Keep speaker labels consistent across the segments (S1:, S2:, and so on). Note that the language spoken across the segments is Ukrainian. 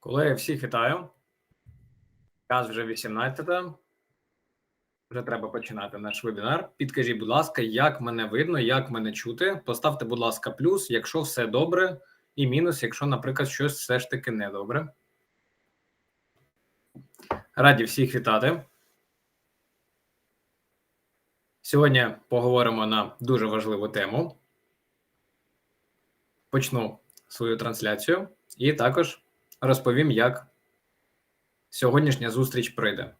S1: Колеги, всіх вітаю. Час вже 18. Вже треба починати наш вебінар. Підкажіть, будь ласка, як мене видно, як мене чути. Поставте, будь ласка, плюс, якщо все добре, і мінус, якщо, наприклад, щось все ж таки недобре. Раді всіх вітати. Сьогодні поговоримо на дуже важливу тему. Почну свою трансляцію і також розповім, як сьогоднішня зустріч пройде.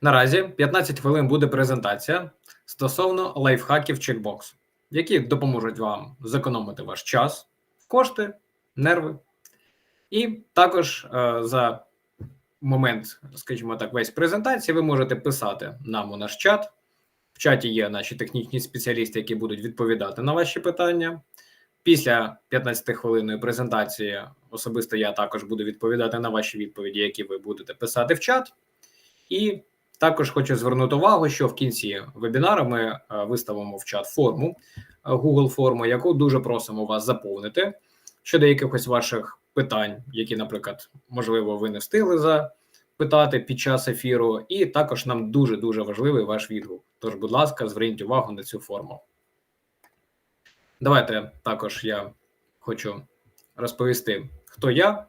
S1: Наразі 15 хвилин буде презентація стосовно лайфхаків чекбокс, які допоможуть вам зекономити ваш час, кошти, нерви. І також е, за момент, скажімо так, весь презентації, ви можете писати нам у наш чат. В чаті є наші технічні спеціалісти, які будуть відповідати на ваші питання. Після 15 хвилинної презентації особисто я також буду відповідати на ваші відповіді, які ви будете писати в чат. І також хочу звернути увагу, що в кінці вебінару ми е, виставимо в чат форму е, Google форму, яку дуже просимо вас заповнити щодо якихось ваших питань, які, наприклад, можливо, ви не встигли запитати під час ефіру. І також нам дуже дуже важливий ваш відгук. Тож, будь ласка, зверніть увагу на цю форму. Давайте також я хочу розповісти, хто я.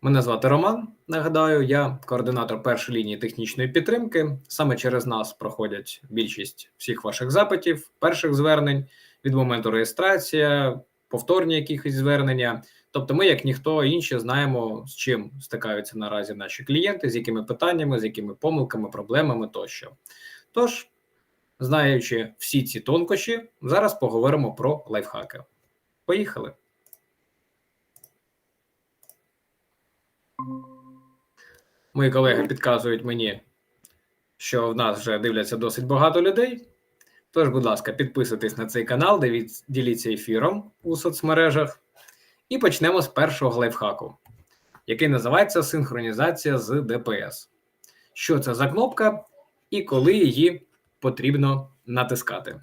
S1: Мене звати Роман. Нагадаю, я координатор першої лінії технічної підтримки. Саме через нас проходять більшість всіх ваших запитів, перших звернень від моменту реєстрації, повторні якихось звернення. Тобто, ми, як ніхто інші, знаємо, з чим стикаються наразі наші клієнти, з якими питаннями, з якими помилками, проблемами тощо. Тож. Знаючи всі ці тонкощі, зараз поговоримо про лайфхаки. Поїхали. Мої колеги підказують мені, що в нас вже дивляться досить багато людей. Тож, будь ласка, підписуйтесь на цей канал, діліться ефіром у соцмережах. І почнемо з першого лайфхаку, який називається синхронізація з ДПС. Що це за кнопка і коли її потрібно натискати.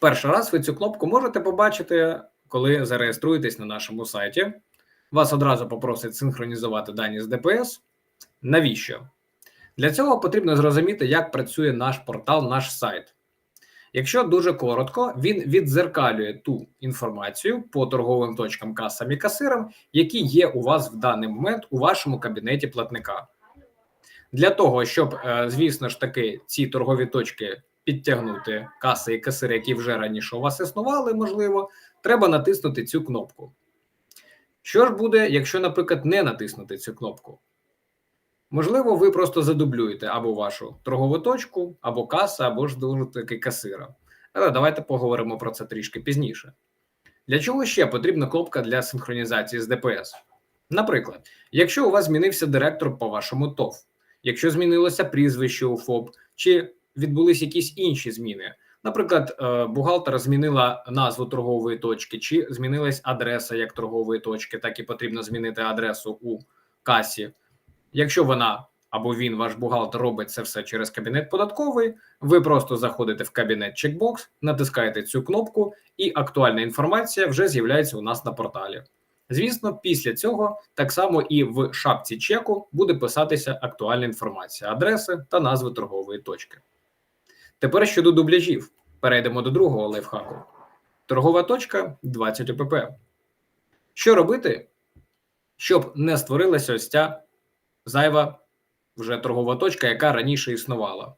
S1: Перший раз ви цю кнопку можете побачити, коли зареєструєтесь на нашому сайті. Вас одразу попросять синхронізувати дані з ДПС. Навіщо? Для цього потрібно зрозуміти, як працює наш портал, наш сайт. Якщо дуже коротко, він віддзеркалює ту інформацію по торговим точкам касам і касирам, які є у вас в даний момент у вашому кабінеті платника. Для того, щоб, е, звісно ж таки, ці торгові точки підтягнути каси і касири, які вже раніше у вас існували, можливо, треба натиснути цю кнопку. Що ж буде, якщо, наприклад, не натиснути цю кнопку? Можливо, ви просто задублюєте або вашу торгову точку, або каса, або ж дуже таки касира. Але давайте поговоримо про це трішки пізніше. Для чого ще потрібна кнопка для синхронізації з ДПС? Наприклад, якщо у вас змінився директор по вашому ТОВ, якщо змінилося прізвище у ФОП, чи відбулись якісь інші зміни. Наприклад, е, бухгалтер змінила назву торгової точки, чи змінилась адреса як торгової точки, так і потрібно змінити адресу у касі. Якщо вона або він, ваш бухгалтер, робить це все через кабінет податковий, ви просто заходите в кабінет чекбокс, натискаєте цю кнопку, і актуальна інформація вже з'являється у нас на порталі. Звісно, після цього так само і в шапці чеку буде писатися актуальна інформація, адреси та назви торгової точки. Тепер щодо дубляжів, перейдемо до другого лайфхаку. Торгова точка 20 ОПП. Що робити, щоб не створилася ось ця зайва вже торгова точка, яка раніше існувала?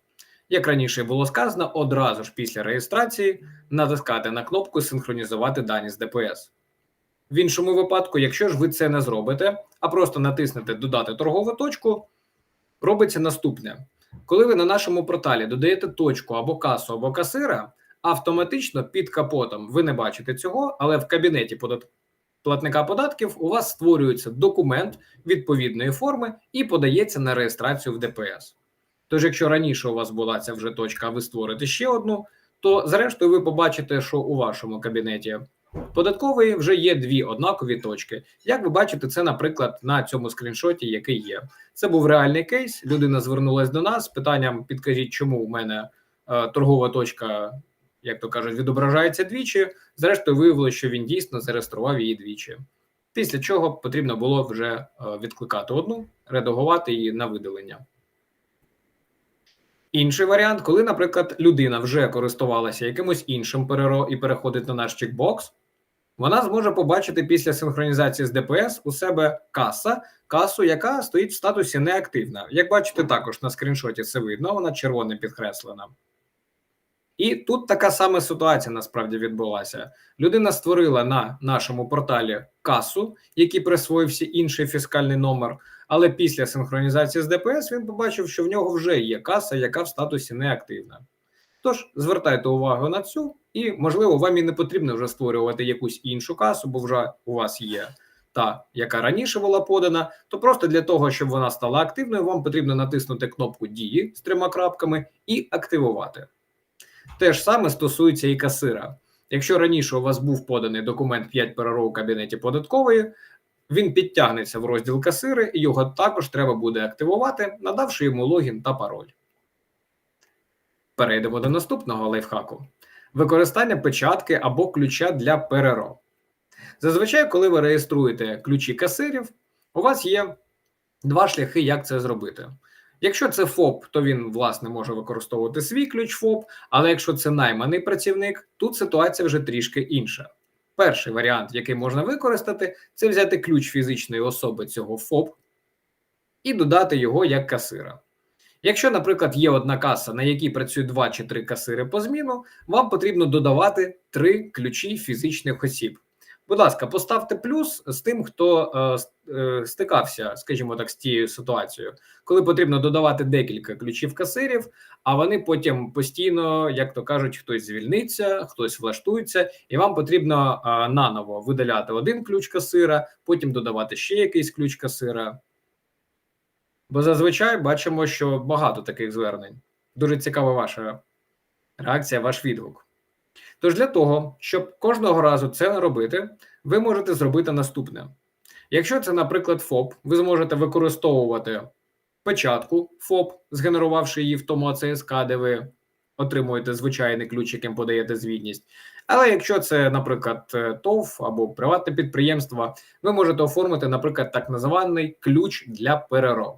S1: Як раніше було сказано, одразу ж після реєстрації натискати на кнопку Синхронізувати дані з ДПС. В іншому випадку, якщо ж ви це не зробите, а просто натиснете Додати торгову точку, робиться наступне: коли ви на нашому порталі додаєте точку або касу, або касира, автоматично під капотом ви не бачите цього, але в кабінеті подат... платника податків у вас створюється документ відповідної форми і подається на реєстрацію в ДПС. Тож, якщо раніше у вас була ця вже точка, а ви створите ще одну, то зрештою ви побачите, що у вашому кабінеті Податкової вже є дві однакові точки. Як ви бачите, це, наприклад, на цьому скріншоті, який є. Це був реальний кейс. Людина звернулася до нас з питанням: підкажіть, чому у мене е, торгова точка, як то кажуть, відображається двічі. Зрештою, виявилося, що він дійсно зареєстрував її двічі. Після чого потрібно було вже е, відкликати одну, редагувати її на видалення. Інший варіант, коли, наприклад, людина вже користувалася якимось іншим ПРРО і переходить на наш чекбокс, вона зможе побачити після синхронізації з ДПС у себе каса, касу, яка стоїть в статусі неактивна. Як бачите, також на скріншоті це видно, вона червоним підкреслена. І тут така сама ситуація насправді відбулася. Людина створила на нашому порталі касу, який присвоївся інший фіскальний номер. Але після синхронізації з ДПС він побачив, що в нього вже є каса, яка в статусі неактивна. Тож звертайте увагу на цю, і можливо, вам і не потрібно вже створювати якусь іншу касу, бо вже у вас є та, яка раніше була подана. То просто для того, щоб вона стала активною, вам потрібно натиснути кнопку дії з трьома крапками і активувати. Те ж саме стосується і касира. Якщо раніше у вас був поданий документ 5 ПРРО у кабінеті податкової, він підтягнеться в розділ касири, і його також треба буде активувати, надавши йому логін та пароль. Перейдемо до наступного лайфхаку: використання печатки або ключа для ПРРО. Зазвичай, коли ви реєструєте ключі касирів, у вас є два шляхи, як це зробити. Якщо це ФОП, то він власне може використовувати свій ключ ФОП, але якщо це найманий працівник, тут ситуація вже трішки інша. Перший варіант, який можна використати, це взяти ключ фізичної особи цього ФОП і додати його як касира. Якщо, наприклад, є одна каса, на якій працює два чи три касири по зміну, вам потрібно додавати три ключі фізичних осіб. Будь ласка, поставте плюс з тим, хто е, е, стикався, скажімо так, з тією ситуацією, коли потрібно додавати декілька ключів касирів, а вони потім постійно, як то кажуть, хтось звільниться, хтось влаштується, і вам потрібно е, наново видаляти один ключ касира, потім додавати ще якийсь ключ касира. Бо зазвичай бачимо, що багато таких звернень. Дуже цікава ваша реакція, ваш відгук. Тож для того, щоб кожного разу це не робити, ви можете зробити наступне. Якщо це, наприклад, ФОП, ви зможете використовувати печатку ФОП, згенерувавши її в тому АЦСК, де ви отримуєте звичайний ключ, яким подаєте звітність. Але якщо це, наприклад, ТОВ або приватне підприємство, ви можете оформити, наприклад, так називаний ключ для ПРРО.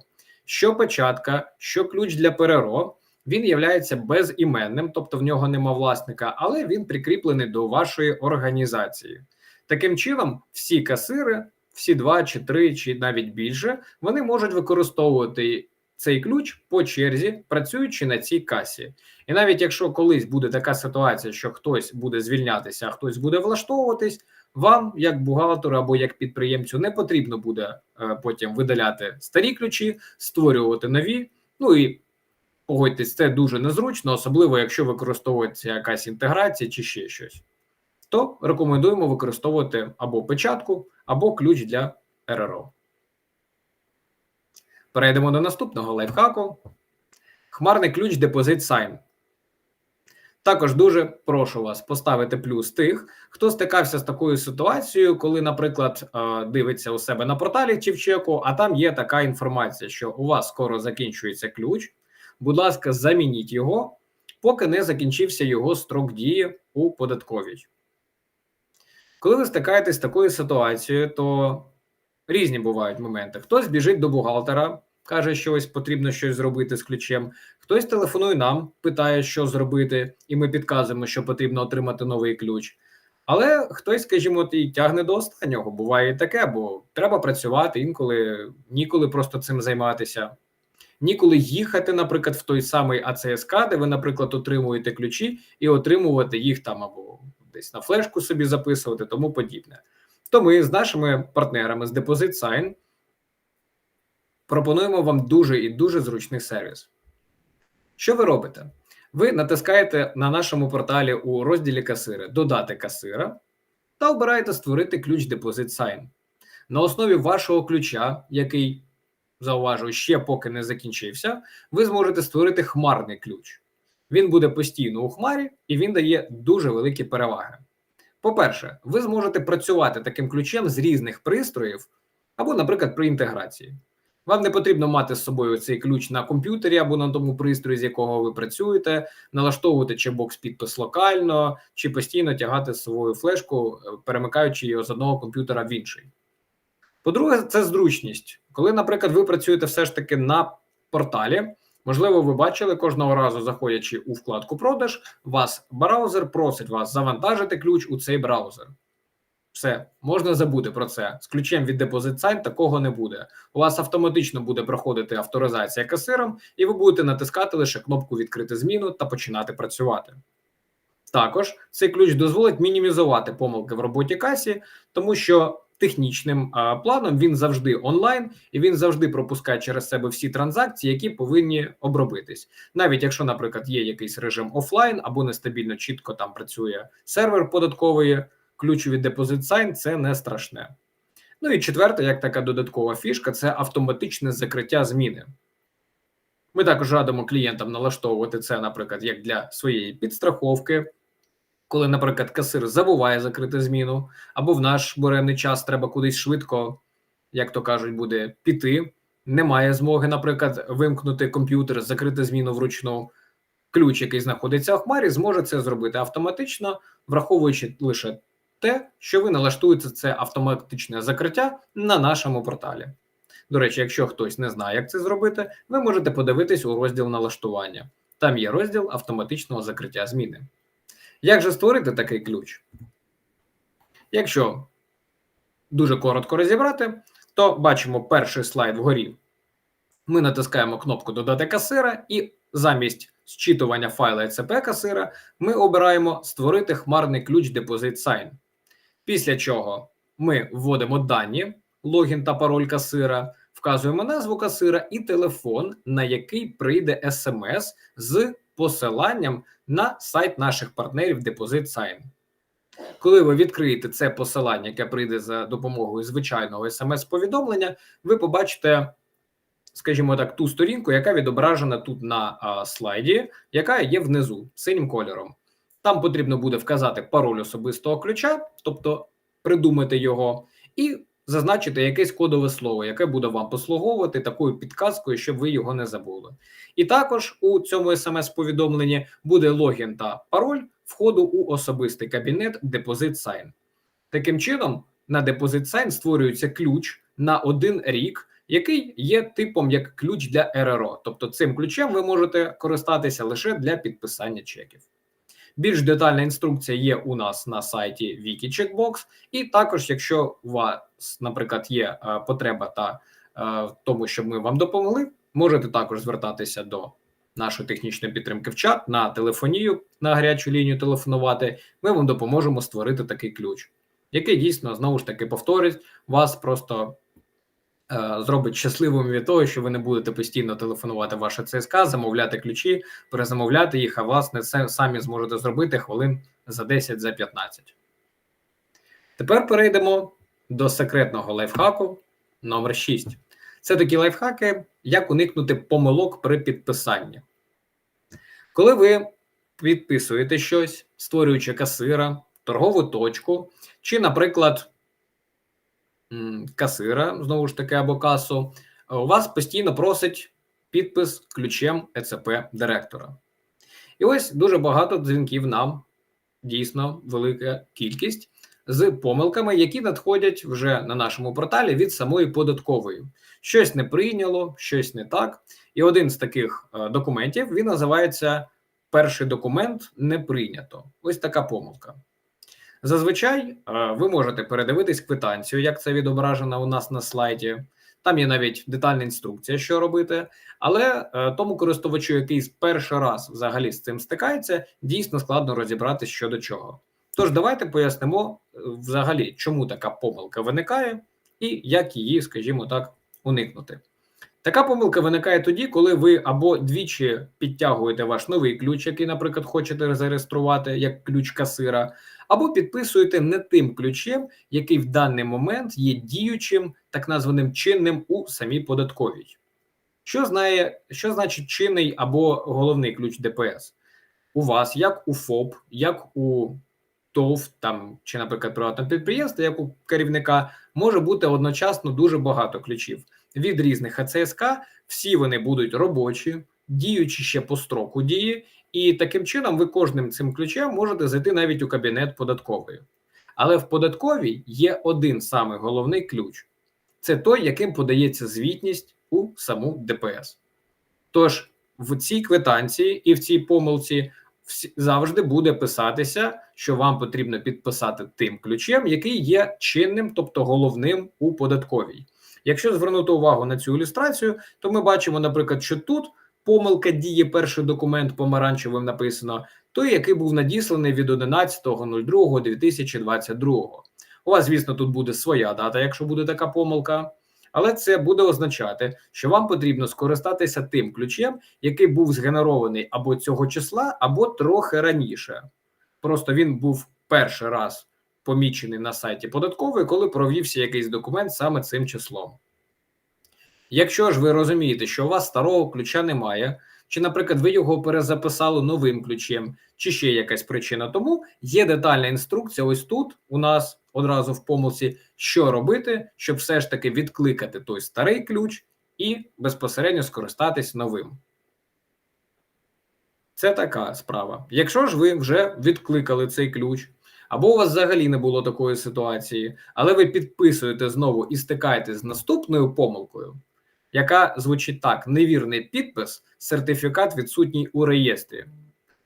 S1: Що печатка, що ключ для ПРРО, він являється безіменним, тобто в нього нема власника, але він прикріплений до вашої організації. Таким чином, всі касири, всі два чи три, чи навіть більше, вони можуть використовувати цей ключ по черзі, працюючи на цій касі. І навіть якщо колись буде така ситуація, що хтось буде звільнятися, а хтось буде влаштовуватись, вам, як бухгалтеру або як підприємцю, не потрібно буде е, потім видаляти старі ключі, створювати нові. Ну і Погодьтесь, це дуже незручно, особливо якщо використовується якась інтеграція чи ще щось. То рекомендуємо використовувати або печатку, або ключ для РРО. Перейдемо до наступного лайфхаку. Хмарний ключ Deposit Sign. Також дуже прошу вас поставити плюс тих, хто стикався з такою ситуацією, коли, наприклад, е, дивиться у себе на порталі чи в чеку, а там є така інформація, що у вас скоро закінчується ключ будь ласка, замініть його, поки не закінчився його строк дії у податковій. Коли ви стикаєтесь з такою ситуацією, то різні бувають моменти. Хтось біжить до бухгалтера, каже, що ось потрібно щось зробити з ключем. Хтось телефонує нам, питає, що зробити, і ми підказуємо, що потрібно отримати новий ключ. Але хтось, скажімо, і тягне до останнього. Буває і таке, бо треба працювати інколи ніколи просто цим займатися ніколи їхати, наприклад, в той самий АЦСК, де ви, наприклад, отримуєте ключі, і отримувати їх там або десь на флешку собі записувати, тому подібне. То ми з нашими партнерами з Deposit Sign пропонуємо вам дуже і дуже зручний сервіс. Що ви робите? Ви натискаєте на нашому порталі у розділі касири Додати касира та обираєте створити ключ Deposit Sign. На основі вашого ключа, який зауважую, ще поки не закінчився, ви зможете створити хмарний ключ. Він буде постійно у хмарі і він дає дуже великі переваги. По-перше, ви зможете працювати таким ключем з різних пристроїв або, наприклад, при інтеграції. Вам не потрібно мати з собою цей ключ на комп'ютері або на тому пристрої, з якого ви працюєте, налаштовувати чекбокс підпис локально, чи постійно тягати з собою флешку, перемикаючи його з одного комп'ютера в інший. По-друге, це зручність. Коли, наприклад, ви працюєте все ж таки на порталі, можливо, ви бачили кожного разу, заходячи у вкладку продаж, вас браузер просить вас завантажити ключ у цей браузер. Все, можна забути про це. З ключем від Deposit Sign такого не буде. У вас автоматично буде проходити авторизація касиром, і ви будете натискати лише кнопку Відкрити зміну та починати працювати. Також цей ключ дозволить мінімізувати помилки в роботі касі, тому що технічним а, планом він завжди онлайн і він завжди пропускає через себе всі транзакції, які повинні обробитись. Навіть якщо, наприклад, є якийсь режим офлайн або нестабільно чітко там працює сервер податкової, від Deposit Sign – це не страшне. Ну і четверте, як така додаткова фішка, це автоматичне закриття зміни. Ми також радимо клієнтам налаштовувати це, наприклад, як для своєї підстраховки, коли, наприклад, касир забуває закрити зміну, або в наш буремний час треба кудись швидко, як то кажуть, буде піти. Немає змоги, наприклад, вимкнути комп'ютер, закрити зміну вручну. Ключ, який знаходиться в хмарі, зможе це зробити автоматично, враховуючи лише те, що ви налаштуєте це автоматичне закриття на нашому порталі. До речі, якщо хтось не знає, як це зробити, ви можете подивитись у розділ налаштування. Там є розділ автоматичного закриття зміни. Як же створити такий ключ? Якщо дуже коротко розібрати, то бачимо перший слайд вгорі. Ми натискаємо кнопку Додати касира, і замість зчитування файла ECP касира ми обираємо Створити хмарний ключ Deposit Sign. Після чого ми вводимо дані, логін та пароль касира, вказуємо назву касира і телефон, на який прийде смс з посиланням на сайт наших партнерів Deposit Sign. Коли ви відкриєте це посилання, яке прийде за допомогою звичайного смс-повідомлення, ви побачите, скажімо так, ту сторінку, яка відображена тут на а, слайді, яка є внизу синім кольором. Там потрібно буде вказати пароль особистого ключа, тобто придумати його, і зазначити якесь кодове слово, яке буде вам послуговувати такою підказкою, щоб ви його не забули. І також у цьому смс-повідомленні буде логін та пароль входу у особистий кабінет Deposit Sign. Таким чином, на Deposit Sign створюється ключ на один рік, який є типом як ключ для РРО. Тобто цим ключем ви можете користатися лише для підписання чеків. Більш детальна інструкція є у нас на сайті WikiCheckbox, і також, якщо у вас, наприклад, є е, потреба та е, в тому, щоб ми вам допомогли, можете також звертатися до нашої технічної підтримки в чат на телефонію на гарячу лінію телефонувати. Ми вам допоможемо створити такий ключ, який дійсно знову ж таки повторить вас просто. Е, Зробить щасливим від того, що ви не будете постійно телефонувати ваше ЦСК, замовляти ключі, перезамовляти їх, а власне це самі зможете зробити хвилин за 10 за 15. Тепер перейдемо до секретного лайфхаку номер 6. Це такі лайфхаки, як уникнути помилок при підписанні. Коли ви підписуєте щось, створюючи касира, торгову точку, чи, наприклад, касира, знову ж таки, або касу, у вас постійно просить підпис ключем ЕЦП директора. І ось дуже багато дзвінків нам, дійсно велика кількість, з помилками, які надходять вже на нашому порталі від самої податкової. Щось не прийняло, щось не так. І один з таких е, документів він називається Перший документ не прийнято. Ось така помилка. Зазвичай е, ви можете передивитись квитанцію, як це відображено у нас на слайді. Там є навіть детальна інструкція, що робити. Але е, тому користувачу, який перший раз взагалі з цим стикається, дійсно складно розібратися що до чого. Тож давайте пояснимо е, взагалі, чому така помилка виникає, і як її, скажімо так, уникнути. Така помилка виникає тоді, коли ви або двічі підтягуєте ваш новий ключ, який, наприклад, хочете зареєструвати як ключ касира, або підписуєте не тим ключем, який в даний момент є діючим, так названим чинним у самій податковій. Що знає, що значить чинний або головний ключ ДПС? У вас, як у ФОП, як у ТОВ там чи, наприклад, приватного підприємства, як у керівника, може бути одночасно дуже багато ключів від різних АЦСК. Всі вони будуть робочі, діючі ще по строку дії, і таким чином ви кожним цим ключем можете зайти навіть у кабінет податкової. Але в податковій є один самий головний ключ. це той, яким подається звітність у саму ДПС. Тож в цій квитанції і в цій помилці завжди буде писатися, що вам потрібно підписати тим ключем, який є чинним, тобто головним у податковій. Якщо звернути увагу на цю ілюстрацію, то ми бачимо, наприклад, що тут помилка діє перший документ помаранчевим написано, той, який був надісланий від 11.02.2022. У вас, звісно, тут буде своя дата, якщо буде така помилка. Але це буде означати, що вам потрібно скористатися тим ключем, який був згенерований або цього числа, або трохи раніше. Просто він був перший раз помічений на сайті податкової, коли провівся якийсь документ саме цим числом. Якщо ж ви розумієте, що у вас старого ключа немає, чи, наприклад, ви його перезаписали новим ключем, чи ще якась причина, тому є детальна інструкція. Ось тут у нас одразу в помилці, що робити, щоб все ж таки відкликати той старий ключ і безпосередньо скористатись новим. Це така справа. Якщо ж ви вже відкликали цей ключ, або у вас взагалі не було такої ситуації, але ви підписуєте знову і стикаєтесь з наступною помилкою, яка звучить так: невірний підпис, сертифікат відсутній у реєстрі,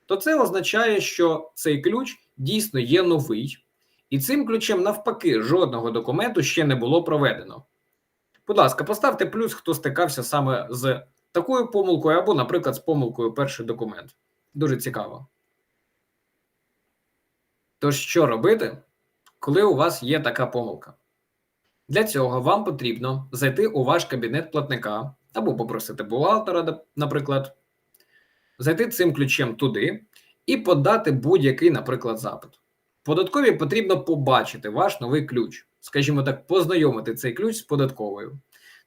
S1: то це означає, що цей ключ дійсно є новий, і цим ключем, навпаки, жодного документу ще не було проведено. Будь ласка, поставте плюс, хто стикався саме з такою помилкою, або, наприклад, з помилкою перший документ. Дуже цікаво. Тож, що робити, коли у вас є така помилка? Для цього вам потрібно зайти у ваш кабінет платника або попросити бухгалтера, наприклад, зайти цим ключем туди і подати будь-який, наприклад, запит. Податкові потрібно побачити ваш новий ключ, скажімо так, познайомити цей ключ з податковою.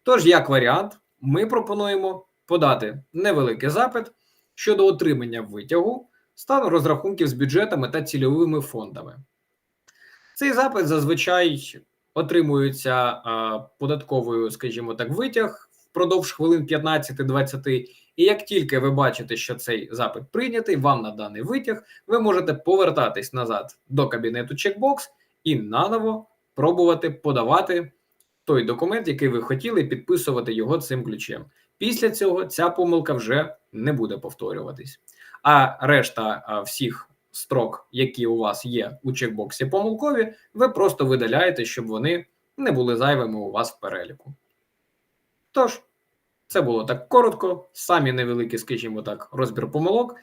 S1: Тож, як варіант, ми пропонуємо подати невеликий запит щодо отримання витягу стану розрахунків з бюджетами та цільовими фондами. Цей запит зазвичай отримується податковою, скажімо так, витяг впродовж хвилин 15-20. І як тільки ви бачите, що цей запит прийнятий, вам на даний витяг, ви можете повертатись назад до кабінету чекбокс і наново пробувати подавати той документ, який ви хотіли, підписувати його цим ключем. Після цього ця помилка вже не буде повторюватись. А решта всіх строк, які у вас є у чекбоксі помилкові, ви просто видаляєте, щоб вони не були зайвими у вас в переліку. Тож, це було так коротко, самі невеликі, скажімо так, розбір помилок,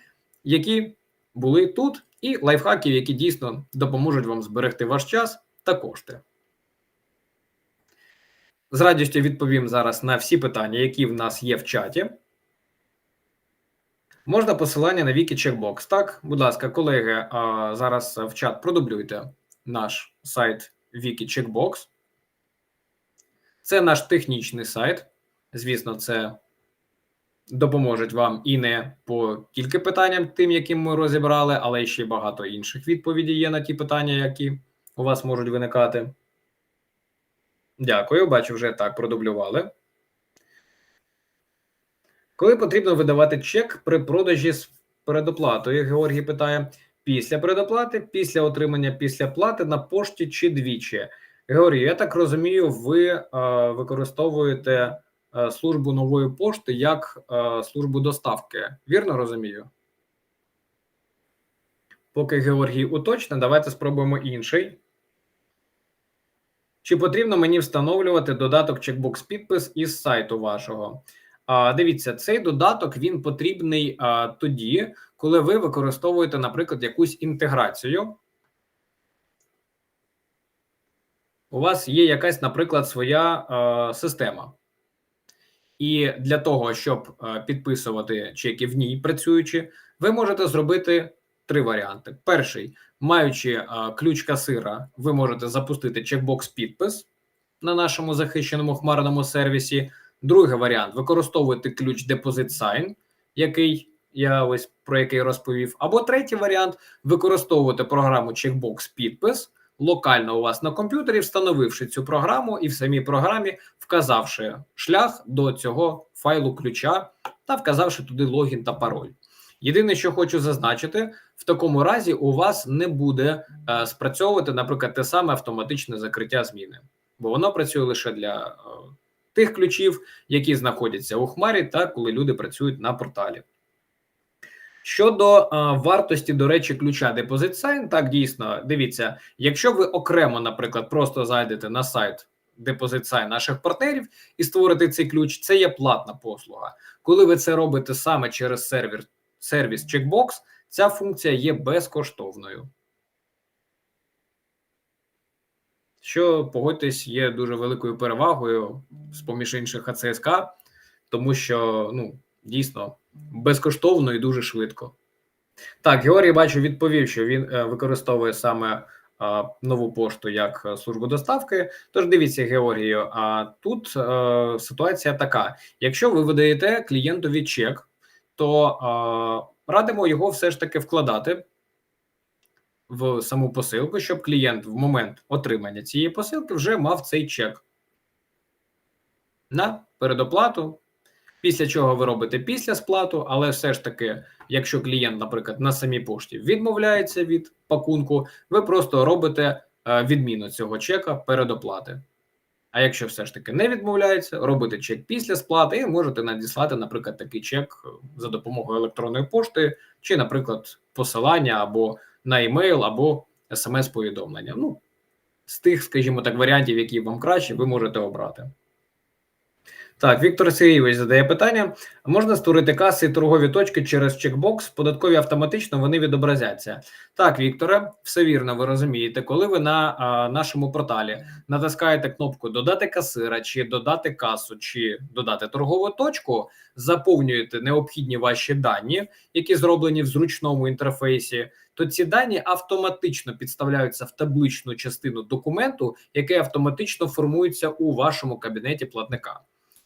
S1: які були тут, і лайфхаків, які дійсно допоможуть вам зберегти ваш час та кошти. З радістю відповім зараз на всі питання, які в нас є в чаті. Можна посилання на Вікі Чекбокс. Так, будь ласка, колеги, зараз в чат продублюйте наш сайт Вікі Чекбокс. Це наш технічний сайт. Звісно, це допоможе вам і не по тільки питанням, тим, яким ми розібрали, але ще багато інших відповідей є на ті питання, які у вас можуть виникати. Дякую, бачу, вже так продублювали. Коли потрібно видавати чек при продажі з передоплатою? Георгій питає: після передоплати, після отримання після плати на пошті чи двічі. Георгій, я так розумію, ви е, використовуєте е, службу нової пошти як е, службу доставки. Вірно розумію? Поки Георгій уточне, давайте спробуємо інший. Чи потрібно мені встановлювати додаток Checkbox підпис із сайту вашого? Дивіться, цей додаток він потрібний тоді, коли ви використовуєте, наприклад, якусь інтеграцію. У вас є якась, наприклад, своя система. І для того, щоб підписувати чеки в ній працюючи, ви можете зробити три варіанти. Перший, маючи ключ касира, ви можете запустити чекбокс підпис на нашому захищеному хмарному сервісі. Другий варіант використовуєте ключ Deposit Sign, який я ось про який розповів. Або третій варіант використовувати програму Checkbox Підпис локально у вас на комп'ютері, встановивши цю програму, і в самій програмі вказавши шлях до цього файлу ключа та вказавши туди логін та пароль. Єдине, що хочу зазначити, в такому разі у вас не буде е, спрацьовувати, наприклад, те саме автоматичне закриття зміни. бо воно працює лише для е, тих ключів, які знаходяться у хмарі, та коли люди працюють на порталі. Щодо е, вартості, до речі, ключа Deposit Sign, так дійсно дивіться, якщо ви окремо, наприклад, просто зайдете на сайт Deposit Sign наших партнерів і створите цей ключ, це є платна послуга. Коли ви це робите саме через сервер, сервіс Checkbox, ця функція є безкоштовною. Що погодьтесь, є дуже великою перевагою з поміж інших АЦСК, тому що ну дійсно безкоштовно і дуже швидко. Так, Георгій бачу, відповів, що він е, використовує саме нову пошту як е, службу доставки. Тож дивіться, Георгію, а тут е, ситуація така: якщо ви видаєте клієнтові чек, то радимо його все ж таки вкладати в саму посилку, щоб клієнт в момент отримання цієї посилки вже мав цей чек на передоплату. Після чого ви робите після сплату, але все ж таки, якщо клієнт, наприклад, на самій пошті відмовляється від пакунку, ви просто робите е, відміну цього чека передоплати. А якщо все ж таки не відмовляється, робите чек після сплати і можете надіслати, наприклад, такий чек за допомогою електронної пошти, чи, наприклад, посилання або на емейл, або смс-повідомлення. Ну, з тих, скажімо так, варіантів, які вам краще, ви можете обрати. Так, Віктор Сергійович задає питання: можна створити каси і торгові точки через чекбокс, податкові автоматично вони відобразяться. Так, Вікторе, все вірно, ви розумієте, коли ви на а, нашому порталі натискаєте кнопку Додати касира, чи додати касу, чи додати торгову точку, заповнюєте необхідні ваші дані, які зроблені в зручному інтерфейсі. То ці дані автоматично підставляються в табличну частину документу, який автоматично формується у вашому кабінеті платника.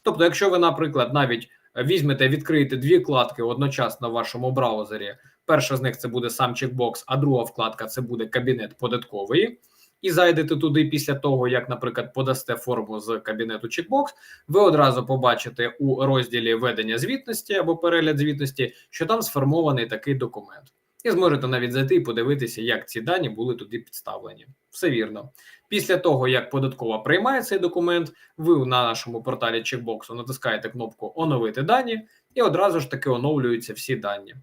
S1: Тобто, якщо ви, наприклад, навіть візьмете, відкриєте дві вкладки одночасно в вашому браузері, перша з них це буде сам чекбокс, а друга вкладка це буде кабінет податковий. І зайдете туди після того, як, наприклад, подасте форму з кабінету чекбокс, ви одразу побачите у розділі ведення звітності або перегляд звітності, що там сформований такий документ. І зможете навіть зайти і подивитися, як ці дані були туди підставлені. Все вірно. Після того, як податкова приймає цей документ, ви на нашому порталі чекбоксу натискаєте кнопку Оновити дані, і одразу ж таки оновлюються всі дані.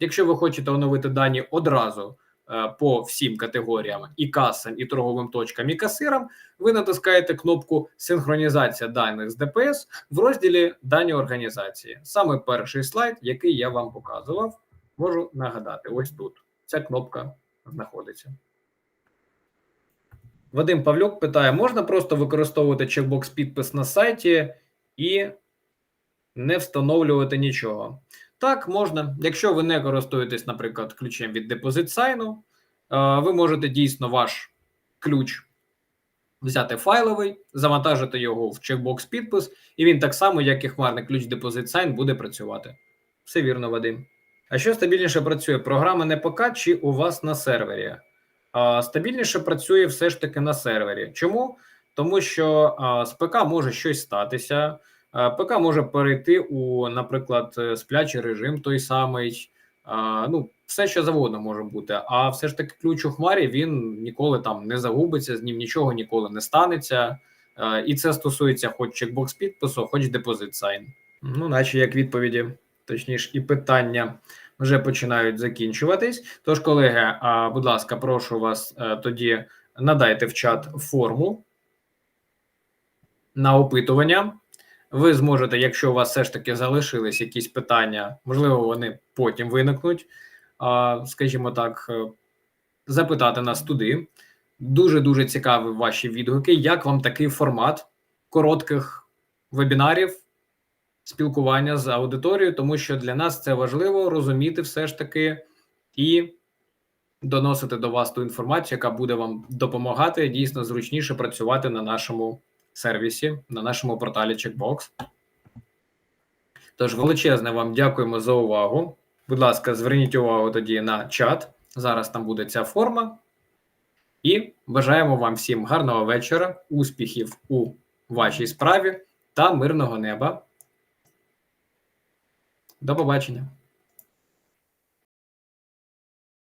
S1: Якщо ви хочете оновити дані одразу е, по всім категоріям і касам, і торговим точкам, і касирам, ви натискаєте кнопку Синхронізація даних з ДПС в розділі Дані організації. Саме перший слайд, який я вам показував, можу нагадати: ось тут ця кнопка знаходиться. Вадим Павлюк питає: можна просто використовувати чекбокс підпис на сайті і не встановлювати нічого? Так, можна. Якщо ви не користуєтесь, наприклад, ключем від депозит сайну, ви можете дійсно ваш ключ взяти файловий, завантажити його в чекбокс підпис, і він так само, як і хмарний ключ депозит сайн, буде працювати. Все вірно, Вадим. А що стабільніше працює? Програма не ПК чи у вас на сервері? Стабільніше працює все ж таки на сервері. Чому? Тому що з ПК може щось статися. ПК може перейти у, наприклад, е, сплячий режим той самий. Ну, все, що завгодно може бути. А все ж таки, ключ у хмарі він ніколи там не загубиться, з ним нічого ніколи не станеться. І це стосується хоч чекбокс підпису, хоч депозит сайн. Ну, наче як відповіді, точніше, і питання вже починають закінчуватись. Тож, колеги, будь ласка, прошу вас е, тоді надайте в чат форму на опитування. Ви зможете, якщо у вас все ж таки залишились якісь питання, можливо, вони потім виникнуть, скажімо так, е, запитати нас туди. Дуже дуже цікаві ваші відгуки. Як вам такий формат коротких вебінарів? Спілкування з аудиторією, тому що для нас це важливо розуміти все ж таки і доносити до вас ту інформацію, яка буде вам допомагати дійсно зручніше працювати на нашому сервісі, на нашому порталі Checkbox. Тож величезне вам дякуємо за увагу. Будь ласка, зверніть увагу тоді на чат. Зараз там буде ця форма. І бажаємо вам всім гарного вечора, успіхів у вашій справі та мирного неба. До побачення.